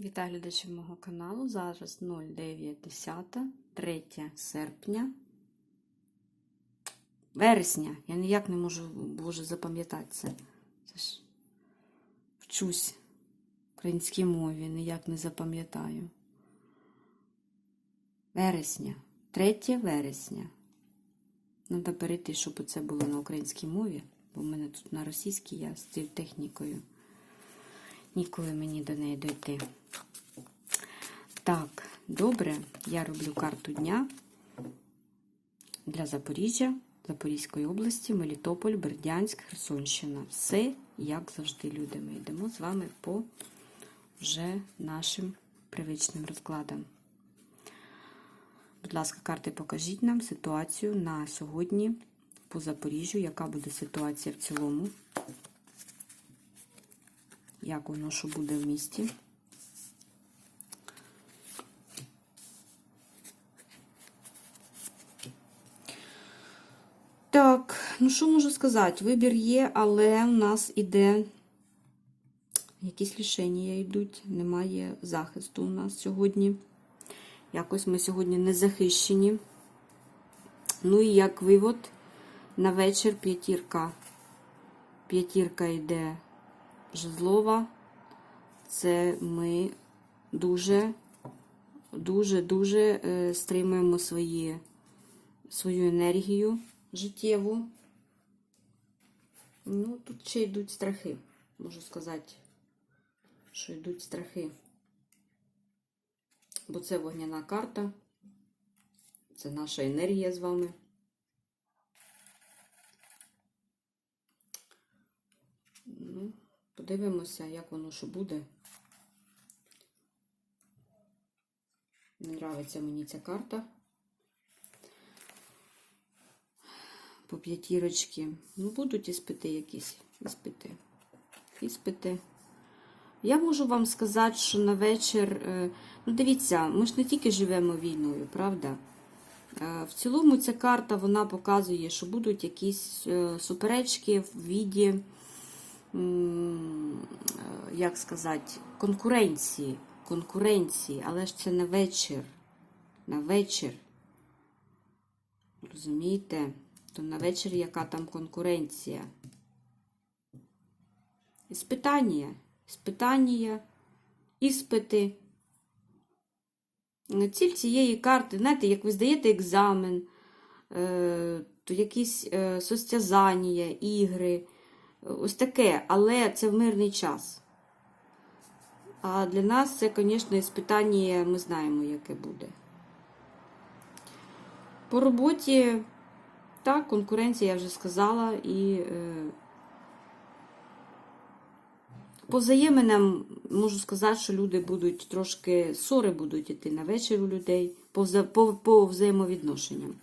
Вітаю глядачів мого каналу. Зараз 09.10, 3 серпня. Вересня. Я ніяк не можу боже запам'ятати це. Це ж вчусь в українській мові, ніяк не запам'ятаю. Вересня. 3 вересня. Треба перейти, щоб це було на українській мові, бо в мене тут на російській я з цією технікою. Ніколи мені до неї дойти. Так, добре, я роблю карту дня для Запоріжжя, Запорізької області, Мелітополь, Бердянськ, Херсонщина. Все, як завжди, люди. Ми йдемо з вами по вже нашим привичним розкладам. Будь ласка, карти, покажіть нам ситуацію на сьогодні по Запоріжжю, яка буде ситуація в цілому. Як воно що буде в місті? Так, ну що можу сказати? Вибір є, але у нас іде якісь рішення йдуть, немає захисту у нас сьогодні. Якось ми сьогодні не захищені. Ну і як вивод, на вечір п'ятірка. П'ятірка йде жезлова. Це ми дуже, дуже, дуже е, стримуємо свої, свою енергію життєву. Ну, тут ще йдуть страхи, можу сказати, що йдуть страхи. Бо це вогняна карта, це наша енергія з вами. Ну, подивимося, як воно що буде. Не нравиться мені ця карта. По п'ятірочки. Ну, будуть іспити якісь. Іспити. Іспити. Я можу вам сказати, що на вечір, е, ну дивіться, ми ж не тільки живемо війною, правда? Е, В цілому ця карта вона показує, що будуть якісь е, суперечки в віді, як сказати, конкуренції. Конкуренції, але ж це на вечір. На вечір. Розумієте? То на вечір яка там конкуренція? Іспитання. Іспитання, іспити. Ціль цієї карти, знаєте, як ви здаєте екзамен, е, то якісь е, состязання, ігри, ось таке, але це в мирний час. А для нас це, звісно, іспитання, ми знаємо, яке буде. По роботі, так, конкуренція, я вже сказала, і е, по взаєминам можу сказати, що люди будуть трошки ссори будуть йти на вечір у людей по, по, по взаємовідношенням.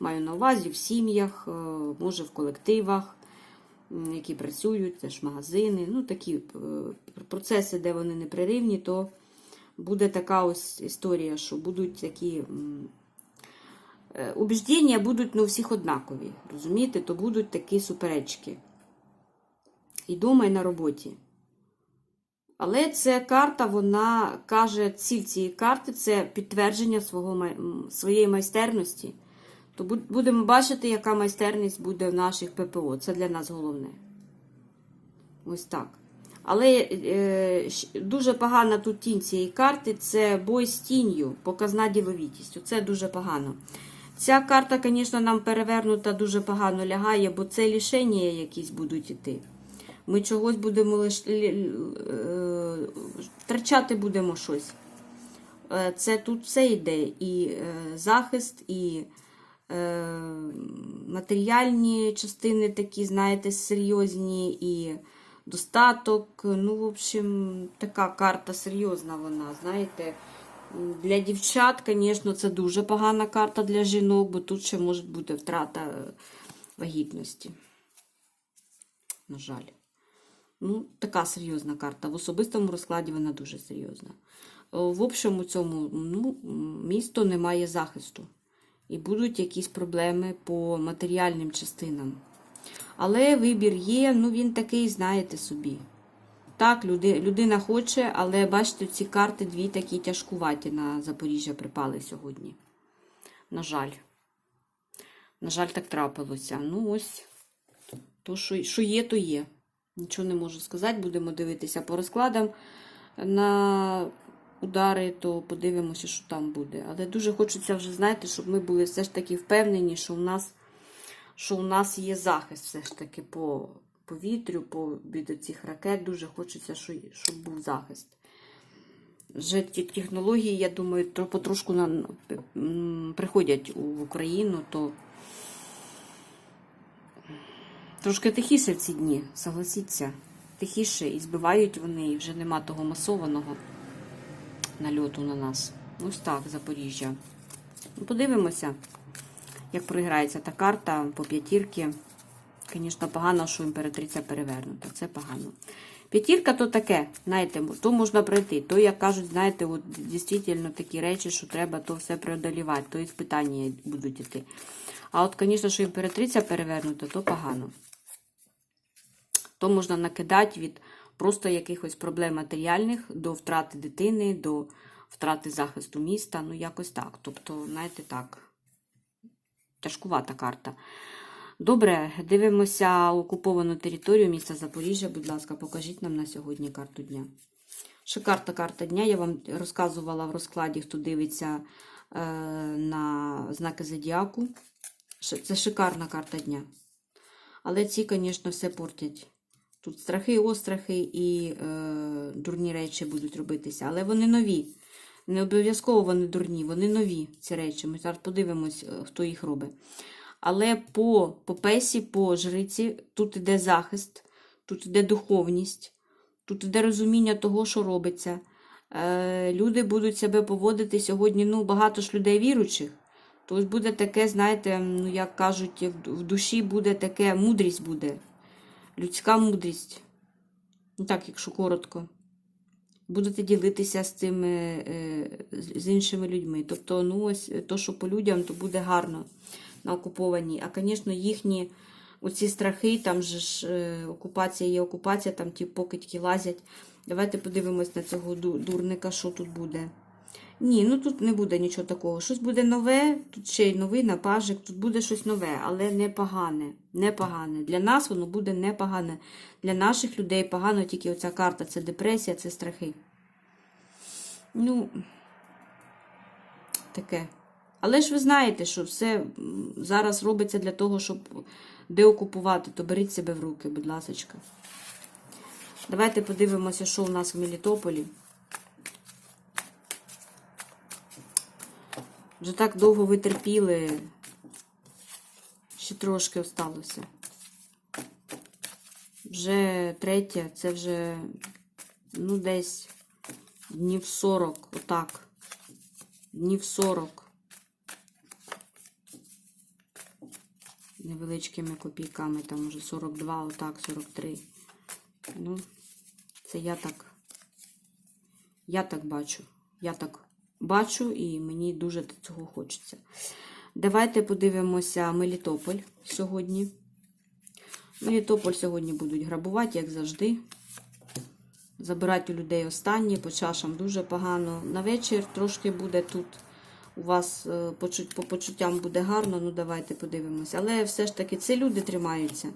Маю на увазі в сім'ях, е, може в колективах, які працюють, це ж магазини, ну такі е, процеси, де вони непреривні, то буде така ось історія, що будуть такі. Е, Убіждення будуть не у всіх однакові, розумієте, то будуть такі суперечки. І дома, і на роботі. Але ця карта, вона каже, ціль цієї карти це підтвердження свого, своєї майстерності. То будемо бачити, яка майстерність буде в наших ППО. Це для нас головне. Ось так. Але е, дуже погана тут тінь цієї карти це бой з тінню, показна діловітість. Це дуже погано. Ця карта, звісно, нам перевернута дуже погано лягає, бо це лішення якісь будуть іти. Ми чогось будемо лиш... е, втрачати будемо щось. Е, Це тут все йде. І е, захист, і матеріальні частини такі, знаєте, серйозні, і достаток. Ну, в общем, така карта серйозна вона, знаєте. Для дівчат, звісно, це дуже погана карта для жінок, бо тут ще може бути втрата е, вагітності. На жаль. Ну, така серйозна карта. В особистому розкладі вона дуже серйозна. В общому цьому ну, місто не має захисту. І будуть якісь проблеми по матеріальним частинам. Але вибір є, ну він такий, знаєте собі. Так, люди, людина хоче, але бачите, ці карти дві такі тяжкуваті на Запоріжжя припали сьогодні. На жаль. На жаль, так трапилося. Ну, ось, то, що, що є, то є. Нічого не можу сказати. Будемо дивитися по розкладам на удари, то подивимося, що там буде. Але дуже хочеться вже, знаєте, щоб ми були все ж таки впевнені, що у нас, що у нас є захист все ж таки по повітрю, по від цих ракет. Дуже хочеться, щоб був захист. Вже ті технології, я думаю, тро- потрошку на, приходять в Україну, то трошки тихіше в ці дні, согласіться. Тихіше і збивають вони, і вже нема того масованого нальоту на нас. Ось так, Запоріжжя. Подивимося, як програється та карта по п'ятірки. Звісно, погано, що імператриця перевернута. Це погано. П'ятірка то таке, знаєте, то можна пройти. То, як кажуть, знаєте, от дійсно такі речі, що треба то все преодолівати, то і питання будуть іти. А от, звісно, що імператриця перевернута, то погано. То можна накидати від просто якихось проблем матеріальних до втрати дитини, до втрати захисту міста. Ну, якось так. Тобто, знаєте, так. Тяжкувата карта. Добре, дивимося окуповану територію міста Запоріжжя. Будь ласка, покажіть нам на сьогодні карту дня. Шикарна карта дня. Я вам розказувала в розкладі, хто дивиться е, на знаки зодіаку. Це шикарна карта дня. Але ці, звісно, все портять. Тут страхи, острахи і е, дурні речі будуть робитися. Але вони нові. Не обов'язково вони дурні, вони нові, ці речі. Ми зараз подивимось, е, хто їх робить. Але по, по песі, по жриці, тут іде захист, тут іде духовність, тут іде розуміння того, що робиться. Е, люди будуть себе поводити сьогодні. Ну, багато ж людей віруючих. То буде таке, знаєте, ну, як кажуть, в душі буде таке, мудрість буде. Людська мудрість. Ну так, якщо коротко. Будете ділитися з цими е, з іншими людьми. Тобто, ну ось то, що по людям, то буде гарно на окупованій. А, звісно, їхні оці страхи, там же ж е, окупація є окупація, там ті покидьки лазять. Давайте подивимось на цього дурника, що тут буде. Ні, ну тут не буде нічого такого. Щось буде нове, тут ще й новий напажик, тут буде щось нове, але не погане. Не погане. Для нас воно буде не погане. Для наших людей погано тільки оця карта це депресія, це страхи. Ну, таке. Але ж ви знаєте, що все зараз робиться для того, щоб деокупувати, то беріть себе в руки, будь ласочка. Давайте подивимося, що у нас в Мелітополі. Вже так довго ви терпіли. Ще трошки осталося. Вже третє, це вже, ну, десь днів 40, отак. Днів 40. Невеличкими копійками, там уже 42, отак, 43. Ну, це я так. Я так бачу. Я так бачу і мені дуже цього хочеться. Давайте подивимося Мелітополь сьогодні. Мелітополь сьогодні будуть грабувати, як завжди. Забирати у людей останні, по чашам дуже погано. На вечір трошки буде тут. У вас е, по почуттям буде гарно, ну давайте подивимося. Але все ж таки це люди тримаються.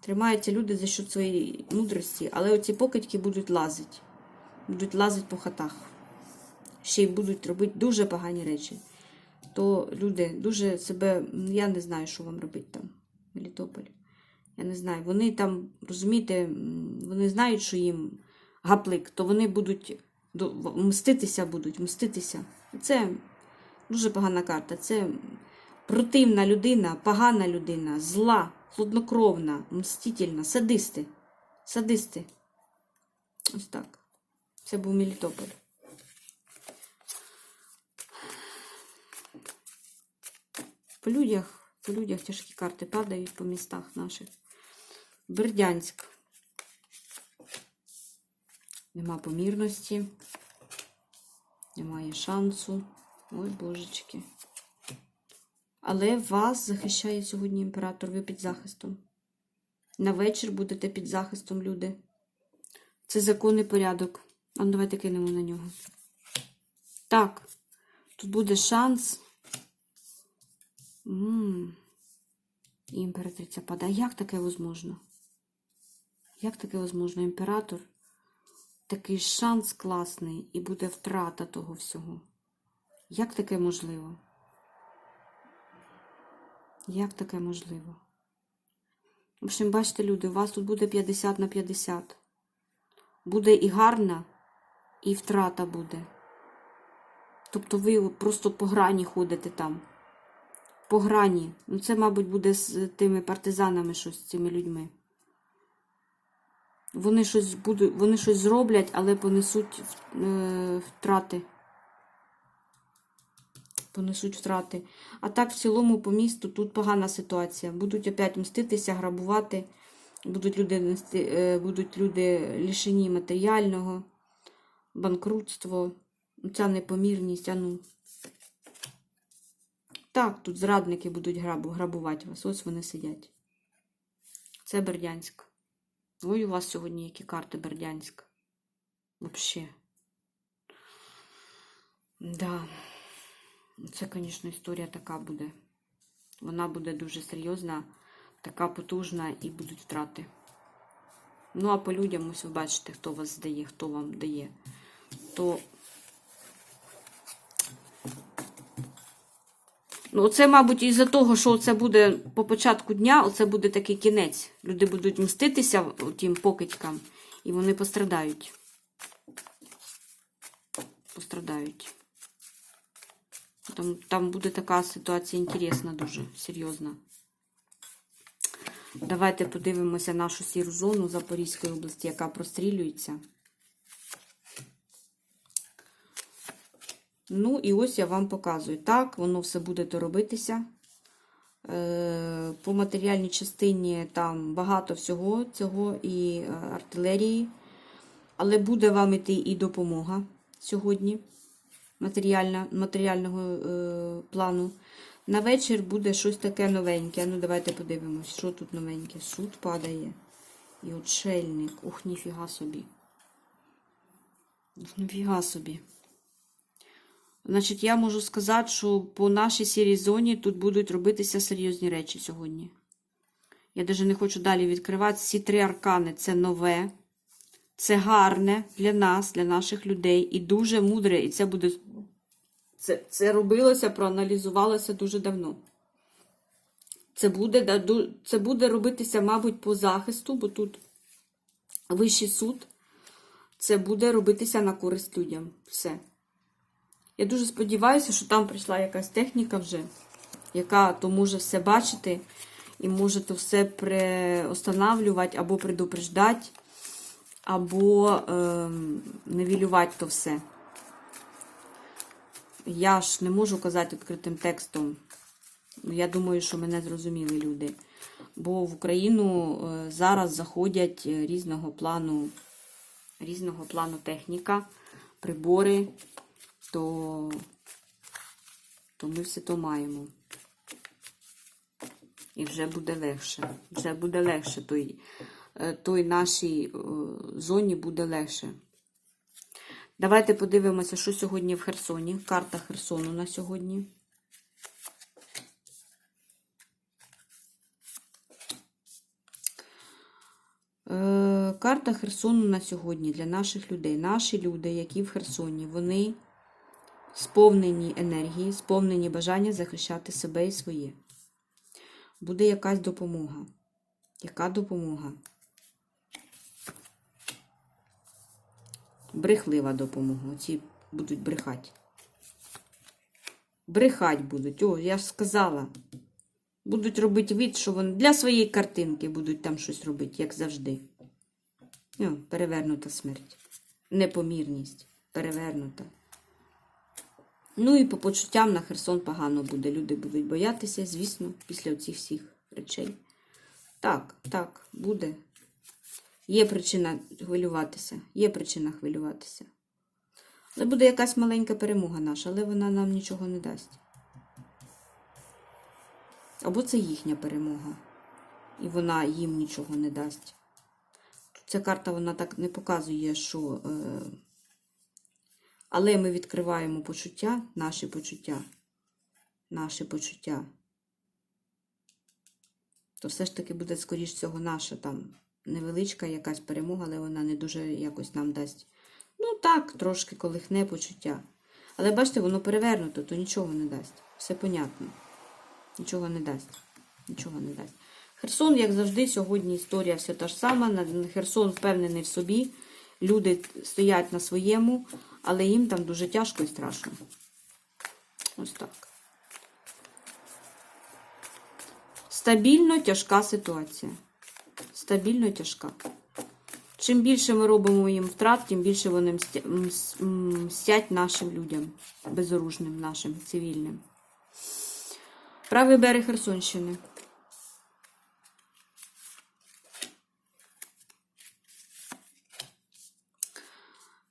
Тримаються люди за счет своєї мудрості, але оці покидьки будуть лазити. Будуть лазити по хатах. Ще й будуть робити дуже погані речі. То люди дуже себе, я не знаю, що вам робити там, в Мелітополі. Я не знаю. Вони там, розумієте, вони знають, що їм гаплик, то вони будуть мститися будуть, мститися. Це дуже погана карта. Це противна людина, погана людина, зла, хладнокровна, мстительна, садисти. Садисти. Ось так. Це був Мелітополь. По людях, по людях тяжкі карти падають по містах наших. Бердянськ. Нема помірності. Немає шансу. Ой, божечки. Але вас захищає сьогодні імператор. Ви під захистом. На вечір будете під захистом, люди. Це законний порядок. А ну, давайте кинемо на нього. Так, тут буде шанс. М, Імператриця падає. Як таке возможно? Як таке возможно? Імператор? Такий шанс класний і буде втрата того всього. Як таке можливо? Як таке можливо? В общем, бачите, люди, у вас тут буде 50 на 50. Буде і гарна, і втрата буде. Тобто ви просто по грані ходите там. По грані. Ну, це, мабуть, буде з тими партизанами щось, з цими людьми. Вони щось будуть, вони щось зроблять, але понесуть е, втрати. Понесуть втрати. А так, в цілому, по місту тут погана ситуація. Будуть опять мститися, грабувати. Будуть люди, е, будуть люди лишені матеріального, банкрутство, ця непомірність. А ну. Так, тут зрадники будуть грабу, грабувати вас. Ось вони сидять. Це Бердянськ. Ой, у вас сьогодні які карти Бердянськ. Вообще. Да. Це, звісно, історія така буде. Вона буде дуже серйозна, така потужна і будуть втрати. Ну, а по людям ось ви бачите, хто вас здає, хто вам дає. То Ну, це, мабуть, із-за того, що це буде по початку дня, оце буде такий кінець. Люди будуть мститися тим покидькам, і вони пострадають. Пострадають. Там, там буде така ситуація інтересна, дуже серйозна. Давайте подивимося нашу сіру зону Запорізької області, яка прострілюється. Ну, і ось я вам показую. Так, воно все буде то робитися. Е, По матеріальній частині там багато всього цього і е, артилерії. Але буде вам іти і допомога сьогодні матеріальна, матеріального е, плану. На вечір буде щось таке новеньке. Ну, давайте подивимось, що тут новеньке. Суд падає. І отшельник. Ух, ніфіга собі. Ніфіга собі. Значить, я можу сказати, що по нашій сірій зоні тут будуть робитися серйозні речі сьогодні. Я навіть не хочу далі відкривати. Ці три аркани це нове, це гарне для нас, для наших людей, і дуже мудре. І це буде. Це, це робилося, проаналізувалося дуже давно. Це буде, це буде робитися, мабуть, по захисту, бо тут вищий суд. Це буде робитися на користь людям. Все. Я дуже сподіваюся, що там прийшла якась техніка вже, яка то може все бачити і може то все приостанавлювати або предупреждати, або ем, невілювати то все. Я ж не можу казати відкритим текстом. Я думаю, що мене зрозуміли люди. Бо в Україну е, зараз заходять е, різного плану, різного плану техніка, прибори то, то ми все то маємо. І вже буде легше. Вже буде легше той, е, той нашій зоні буде легше. Давайте подивимося, що сьогодні в Херсоні. Карта Херсону на сьогодні. Е, Карта Херсону на сьогодні для наших людей. Наші люди, які в Херсоні, вони сповнені енергії, сповнені бажання захищати себе і своє. Буде якась допомога. Яка допомога? Брехлива допомога. Оці будуть брехати. Брехать будуть. О, я ж сказала. Будуть робити від, що вони для своєї картинки будуть там щось робити, як завжди. О, перевернута смерть. Непомірність. Перевернута. Ну і по почуттям на Херсон погано буде. Люди будуть боятися, звісно, після цих всіх речей. Так, так, буде. Є причина хвилюватися. Є причина хвилюватися. Але буде якась маленька перемога наша, але вона нам нічого не дасть. Або це їхня перемога. І вона їм нічого не дасть. Ця карта вона так не показує, що. Е, але ми відкриваємо почуття, наші почуття, наші почуття. То все ж таки буде, скоріш всього, наша там невеличка якась перемога, але вона не дуже якось нам дасть. Ну так, трошки колихне почуття. Але бачите, воно перевернуто, то нічого не дасть. Все понятно. Нічого не дасть. Нічого не дасть. Херсон, як завжди, сьогодні історія все та ж сама. Херсон впевнений в собі. Люди стоять на своєму, але їм там дуже тяжко і страшно. Ось так. Стабільно тяжка ситуація. Стабільно тяжка. Чим більше ми робимо їм втрат, тим більше вони мстять нашим людям, безоружним нашим, цивільним. Правий берег Херсонщини.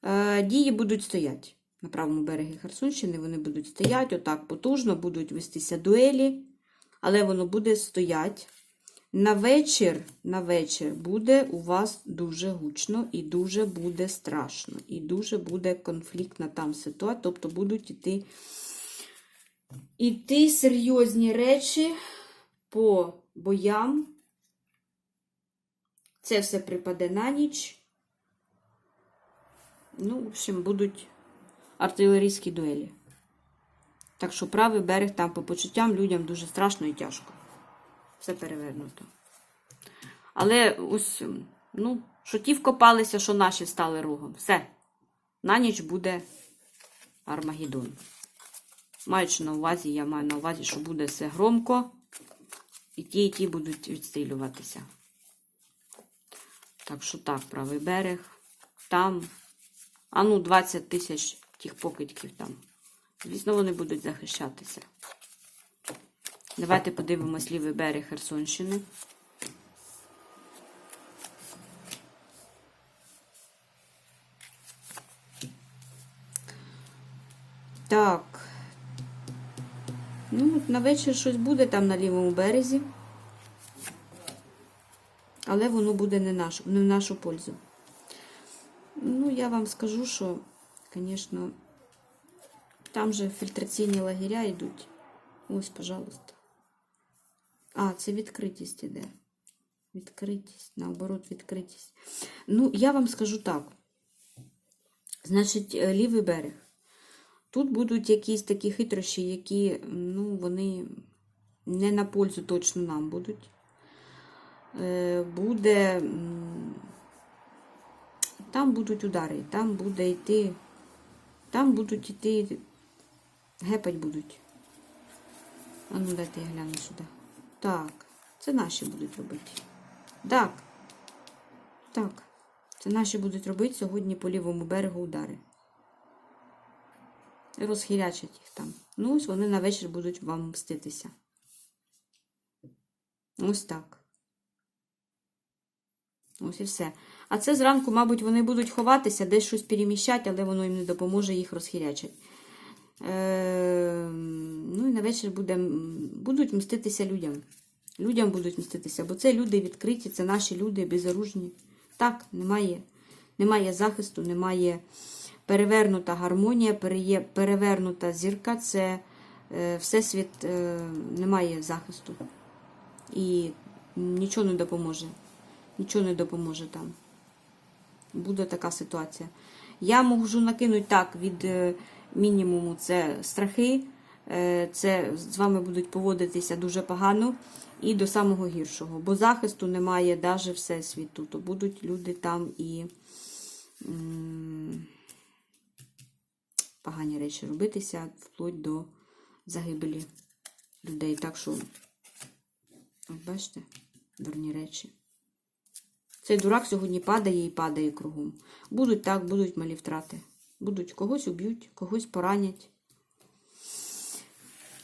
Е, Дії будуть стояти на правому берегі Херсонщини. Вони будуть стояти отак потужно, будуть вестися дуелі, але воно буде стояти. На вечір, на вечір буде у вас дуже гучно і дуже буде страшно. І дуже буде конфліктна там ситуація. Тобто будуть іти, іти серйозні речі по боям. Це все припаде на ніч. Ну, в общем, будуть артилерійські дуелі. Так що правий берег там по почуттям людям дуже страшно і тяжко. Все перевернуто. Але ось, ну, що ті вкопалися, що наші стали рогом. Все. На ніч буде Армагеддон. Маючи на увазі, я маю на увазі, що буде все громко, і ті, і ті будуть відстрілюватися. Так що так, правий берег. Там. А ну, 20 тисяч тих покидьків там. Звісно, вони будуть захищатися. Давайте подивимось лівий берег Херсонщини. Так. Ну, на вечір щось буде там на лівому березі. Але воно буде не, наш, не в нашу пользу. Ну, я вам скажу, що, звісно, там же фільтраційні лагеря йдуть. Ось, пожалуйста. А, це відкритість іде. Відкритість, наоборот, відкритість. Ну, я вам скажу так. Значить, е, лівий берег. Тут будуть якісь такі хитрощі, які, ну, вони не на пользу точно нам будуть. Е, Буде. Там будуть удари, там буде йти. Там будуть йти. Гепать будуть. А ну дайте я гляну сюди. Так, це наші будуть робити. Так. Так. Це наші будуть робити сьогодні по лівому берегу удари. Розхірячать їх там. Ну, ось вони на вечір будуть вам мститися. Ось так. Ось і все. А це зранку, мабуть, вони будуть ховатися, десь щось переміщати, але воно їм не допоможе їх розхірячать. Е, ну і на буде, будуть мститися людям. Людям будуть мститися, бо це люди відкриті, це наші люди безоружні. Так, немає, немає захисту, немає перевернута гармонія, перевернута зірка, це е, всесвіт е, немає захисту. І нічого не допоможе. Нічого не допоможе там. Буде така ситуація. Я можу накинути так від мінімуму це страхи, е, це з вами будуть поводитися дуже погано і до самого гіршого. Бо захисту немає навіть всесвіту. То будуть люди там і погані речі робитися вплоть до загибелі людей. Так що, от бачите, дурні речі. Цей дурак сьогодні падає і падає кругом. Будуть так, будуть малі втрати. Будуть когось уб'ють, когось поранять.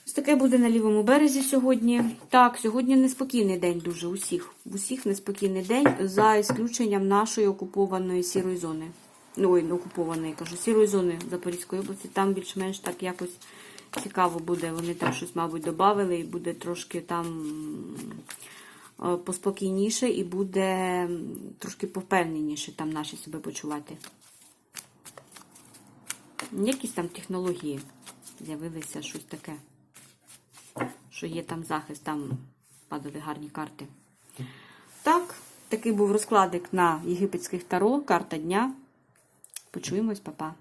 Ось таке буде на лівому березі сьогодні. Так, сьогодні неспокійний день дуже усіх. Усіх неспокійний день, за ісключенням нашої окупованої сірої зони. Ну, ой, окупованої, кажу, сірої зони Запорізької області. Там більш-менш так якось цікаво буде. Вони там щось, мабуть, додали і буде трошки там е, поспокійніше і буде трошки повпевненіше там наші себе почувати. Якісь там технології з'явилися щось таке. Що є там захист, там падали гарні карти. Так, такий був розкладик на єгипетських таро, карта дня. Почуємось, па-па.